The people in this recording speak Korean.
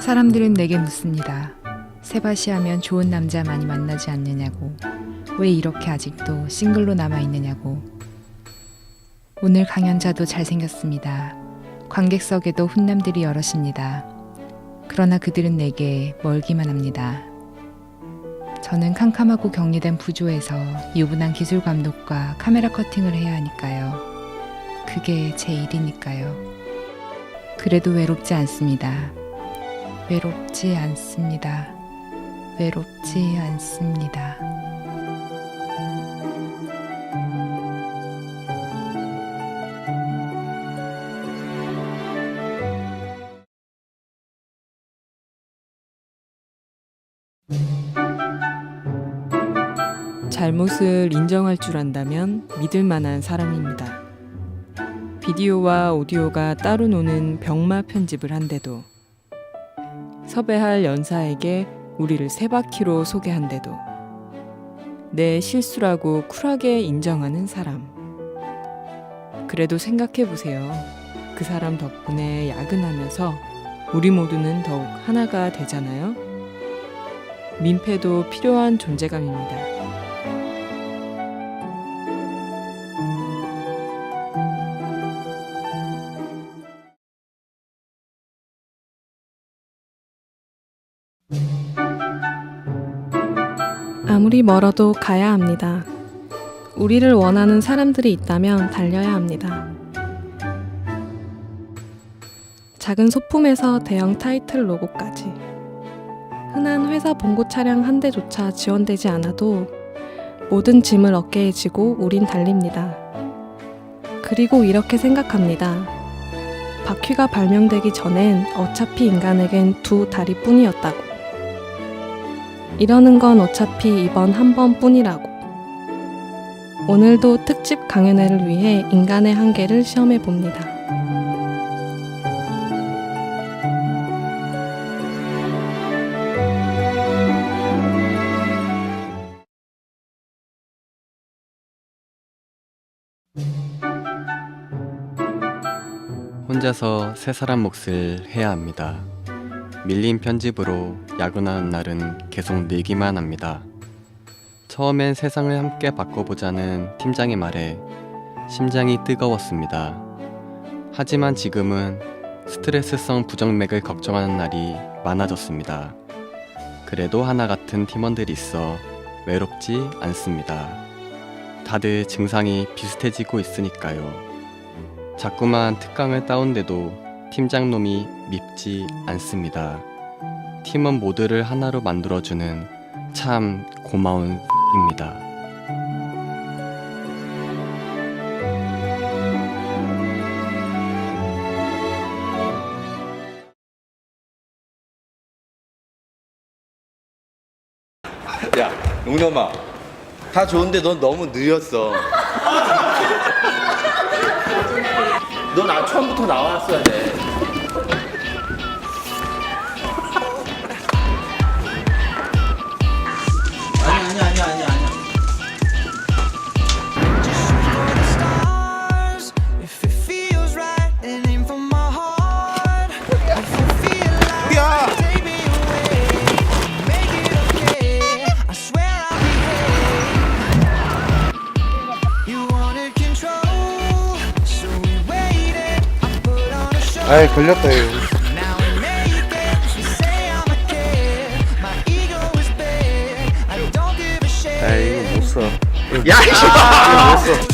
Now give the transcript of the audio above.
사람들은 내게 묻습니다. 세바시 하면 좋은 남자 많이 만나지 않느냐고. 왜 이렇게 아직도 싱글로 남아 있느냐고. 오늘 강연자도 잘생겼습니다. 관객석에도 훈남들이 여럿입니다. 그러나 그들은 내게 멀기만 합니다. 저는 캄캄하고 격리된 부조에서 유분한 기술 감독과 카메라 커팅을 해야 하니까요. 그게 제 일이니까요. 그래도 외롭지 않습니다. 외롭지 않습니다. 외롭지 않습니다. 잘못을 인정할 줄 안다면 믿을 만한 사람입니다. 비디오와 오디오가 따로 노는 병마 편집을 한데도 섭외할 연사에게 우리를 세 바퀴로 소개한데도 내 실수라고 쿨하게 인정하는 사람. 그래도 생각해 보세요. 그 사람 덕분에 야근하면서 우리 모두는 더욱 하나가 되잖아요. 민폐도 필요한 존재감입니다. 아무리 멀어도 가야 합니다. 우리를 원하는 사람들이 있다면 달려야 합니다. 작은 소품에서 대형 타이틀 로고까지. 흔한 회사 봉고 차량 한 대조차 지원되지 않아도 모든 짐을 어깨에 지고 우린 달립니다. 그리고 이렇게 생각합니다. 바퀴가 발명되기 전엔 어차피 인간에겐 두 다리뿐이었다고. 이러는 건 어차피 이번 한 번뿐이라고. 오늘도 특집 강연회를 위해 인간의 한계를 시험해 봅니다. 혼자서 세 사람 몫을 해야 합니다. 밀린 편집으로 야근하는 날은 계속 늘기만 합니다. 처음엔 세상을 함께 바꿔보자는 팀장의 말에 심장이 뜨거웠습니다. 하지만 지금은 스트레스성 부정맥을 걱정하는 날이 많아졌습니다. 그래도 하나 같은 팀원들이 있어 외롭지 않습니다. 다들 증상이 비슷해지고 있으니까요. 자꾸만 특강을 따온데도 팀장놈이 밉지 않습니다. 팀원 모두를 하나로 만들어주는 참 고마운 입니다. 야, 용놈아. 다 좋은데 넌 너무 느렸어. 넌 아, 처음부터 나왔어야 돼. 아이 걸렸다 이거. 아 이거 못써 야, 이씨! 이거 못써